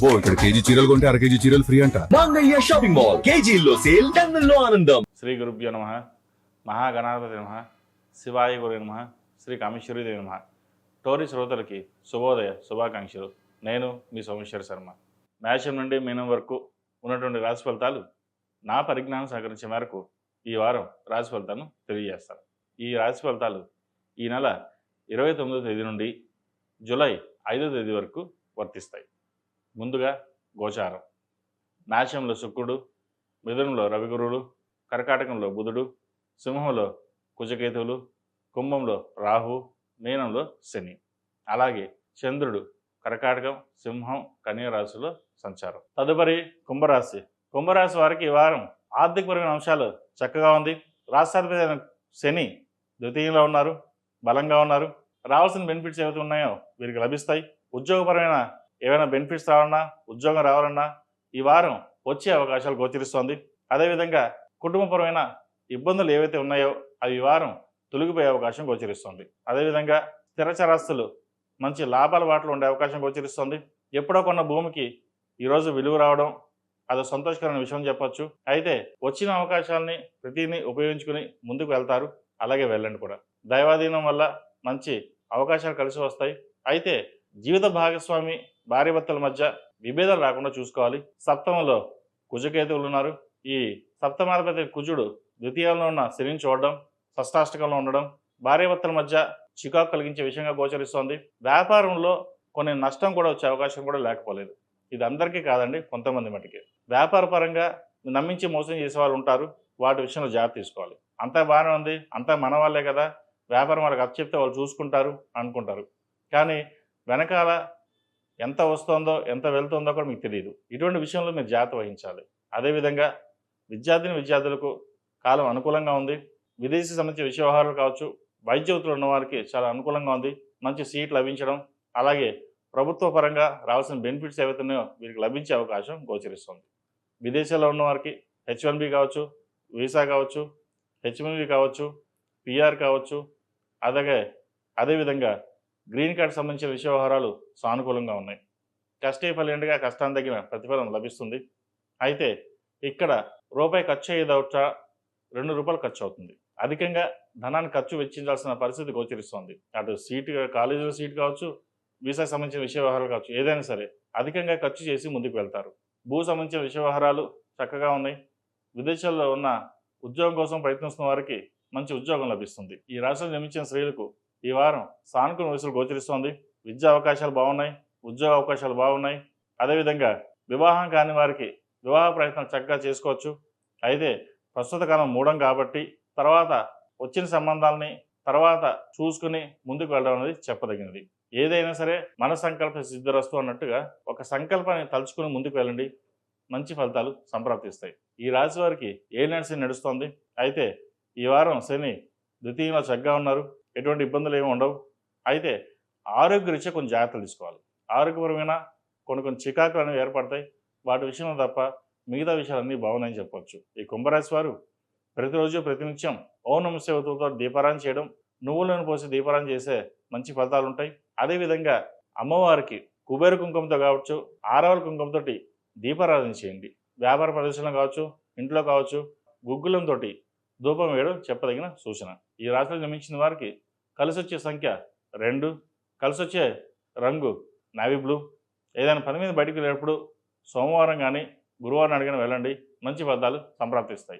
అబ్బో ఇక్కడ కేజీ చీరలు కొంటే అర కేజీ చీరలు ఫ్రీ అంట. మంగళ్య షాపింగ్ మాల్ కేజీల్లో సేల్ టన్నుల్లో ఆనందం. శ్రీ గురుభ్యో నమ. మహాగణాధిపతి నమ. శివాయ గురు నమ. శ్రీ కామేశ్వరీదేవి నమ. టోరీ శ్రోతలకి శుభోదయ శుభాకాంక్షలు. నేను మీ సోమేశ్వర శర్మ. మేషం నుండి మీనం వరకు ఉన్నటువంటి రాశి ఫలితాలు నా పరిజ్ఞానం సహకరించే మేరకు ఈ వారం రాశి ఫలితాలను తెలియజేస్తాను. ఈ రాశి ఫలితాలు ఈ నెల ఇరవై తొమ్మిదో తేదీ నుండి జూలై ఐదో తేదీ వరకు వర్తిస్తాయి. ముందుగా గోచారం. నాశంలో శుక్రుడు మిథునంలో రవిగురువులు కర్కాటకంలో బుధుడు సింహంలో కుజకేతువులు కుంభంలో రాహు మీనంలో శని. అలాగే చంద్రుడు కర్కాటకం సింహం కన్యరాశిలో సంచారం. తదుపరి కుంభరాశి. కుంభరాశి వారికి ఈ వారం ఆర్థికపరమైన అంశాలు చక్కగా ఉంది. రాష్ట్రాధిపతి అయిన శని ద్వితీయంలో ఉన్నారు బలంగా ఉన్నారు. రావాల్సిన బెనిఫిట్స్ ఏవైతే ఉన్నాయో వీరికి లభిస్తాయి. ఉద్యోగపరమైన ఏవైనా బెనిఫిట్స్ రావాలన్నా ఉద్యోగం రావాలన్నా ఈ వారం వచ్చే అవకాశాలు గోచరిస్తోంది. అదేవిధంగా కుటుంబపరమైన ఇబ్బందులు ఏవైతే ఉన్నాయో అవి వారం తొలగిపోయే అవకాశం గోచరిస్తుంది. అదేవిధంగా స్థిరచరాస్తులు మంచి లాభాల వాటిలో ఉండే అవకాశం గోచరిస్తుంది. ఎప్పుడో కొన్న భూమికి ఈరోజు విలువ రావడం అది సంతోషకరమైన విషయం చెప్పొచ్చు. అయితే వచ్చిన అవకాశాలని ప్రతిని ఉపయోగించుకుని ముందుకు వెళ్తారు. అలాగే వెళ్ళండి కూడా. దైవాధీనం వల్ల మంచి అవకాశాలు కలిసి వస్తాయి. అయితే జీవిత భాగస్వామి భార్యభర్తల మధ్య విభేదాలు రాకుండా చూసుకోవాలి. సప్తమంలో కుజకేతువులు ఉన్నారు. ఈ సప్తమాధిపతి కుజుడు ద్వితీయంలో ఉన్న శనిని చూడడం షష్టాష్టకంలో ఉండడం భార్యభర్తల మధ్య చికాకు కలిగించే విషయంగా గోచరిస్తోంది. వ్యాపారంలో కొన్ని నష్టం కూడా వచ్చే అవకాశం కూడా లేకపోలేదు. ఇది అందరికీ కాదండి కొంతమంది మటుకి. వ్యాపార పరంగా నమ్మించి మోసం చేసే వాళ్ళు ఉంటారు. వాటి విషయంలో జాగ్రత్త తీసుకోవాలి. అంతా బాగానే ఉంది అంతా మన వాళ్ళే కదా. వ్యాపారం వాళ్ళకి అప్పచెప్తే వాళ్ళు చూసుకుంటారు అనుకుంటారు. కానీ వెనకాల ఎంత వస్తుందో ఎంత వెళ్తుందో కూడా మీకు తెలియదు ఇటువంటి విషయంలో మీరు జాగ్రత్త వహించాలి. అదేవిధంగా విద్యార్థిని విద్యార్థులకు కాలం అనుకూలంగా ఉంది. విదేశీ సంబంధించిన విషయ వ్యవహారాలు కావచ్చు వైద్య వృత్తులు ఉన్నవారికి చాలా అనుకూలంగా ఉంది. మంచి సీట్ లభించడం అలాగే ప్రభుత్వ పరంగా రావాల్సిన బెనిఫిట్స్ ఏవైతున్నాయో వీరికి లభించే అవకాశం గోచరిస్తుంది. విదేశాల్లో ఉన్నవారికి హెచ్ వన్ బి కావచ్చు వీసా కావచ్చు హెచ్ వన్ బి కావచ్చు పిఆర్ కావచ్చు అలాగే అదేవిధంగా గ్రీన్ కార్డ్ సంబంధించిన విషయ వ్యవహారాలు సానుకూలంగా ఉన్నాయి. కష్టే ఫలిండగా కష్టాన్ని తగిన ప్రతిఫలం లభిస్తుంది. అయితే ఇక్కడ రూపాయి ఖర్చు అయ్యేదవుట రెండు రూపాయలు ఖర్చు అవుతుంది. అధికంగా ధనాన్ని ఖర్చు వెచ్చించాల్సిన పరిస్థితి గోచరిస్తోంది. అటు సీటు కాలేజీలో సీట్ కావచ్చు వీసాకు సంబంధించిన విషయ వ్యవహారాలు కావచ్చు ఏదైనా సరే అధికంగా ఖర్చు చేసి ముందుకు వెళ్తారు. భూ సంబంధించిన విషయ వ్యవహారాలు చక్కగా ఉన్నాయి. విదేశాల్లో ఉన్న ఉద్యోగం కోసం ప్రయత్నిస్తున్న వారికి మంచి ఉద్యోగం లభిస్తుంది. ఈ రాష్ట్రం నిర్మించిన స్త్రీలకు ఈ వారం సానుకూల వయసులు గోచరిస్తోంది. విద్యా అవకాశాలు బాగున్నాయి ఉద్యోగ అవకాశాలు బాగున్నాయి. అదేవిధంగా వివాహం కాని వారికి వివాహ ప్రయత్నం చక్కగా చేసుకోవచ్చు. అయితే ప్రస్తుత కాలం మూడం కాబట్టి తర్వాత వచ్చిన సంబంధాలని తర్వాత చూసుకుని ముందుకు వెళ్ళడం అనేది చెప్పదగినది. ఏదైనా సరే మన సంకల్ప సిద్ధరస్తు అన్నట్టుగా ఒక సంకల్పాన్ని తలుచుకుని ముందుకు వెళ్ళండి. మంచి ఫలితాలు సంప్రాప్తిస్తాయి. ఈ రాశి వారికి ఏ నడిసి నడుస్తోంది? అయితే ఈ వారం శని ద్వితీయంలో చక్కగా ఉన్నారు. ఎటువంటి ఇబ్బందులు ఏమి ఉండవు. అయితే ఆరోగ్య కొన్ని జాగ్రత్తలు తీసుకోవాలి. ఆరోగ్యపరమైన కొన్ని కొన్ని చికాకులు అనేవి ఏర్పడతాయి. వాటి విషయంలో తప్ప మిగతా విషయాలన్నీ బాగున్నాయని చెప్పొచ్చు. ఈ కుంభరాశి వారు ప్రతిరోజు ప్రతినిత్యం ఓనమ నమ శివతో దీపారాయణ చేయడం నువ్వులను పోసి దీపారాయణ చేసే మంచి ఫలితాలు ఉంటాయి. అదేవిధంగా అమ్మవారికి కుబేర కుంకుమతో కావచ్చు ఆరవల కుంకుమతో దీపారాధన చేయండి. వ్యాపార ప్రదర్శనలో కావచ్చు ఇంట్లో కావచ్చు గుగ్గులంతో ధూపం వేయడం చెప్పదగిన సూచన. ఈ రాశిలో జన్మించిన వారికి కలిసి వచ్చే సంఖ్య రెండు కలిసి వచ్చే రంగు నావీ బ్లూ ఏదైనా పని మీద బయటికి వెళ్ళేటప్పుడు సోమవారం కానీ గురువారం అడిగిన వెళ్ళండి. మంచి ఫలితాలు సంప్రాప్తిస్తాయి.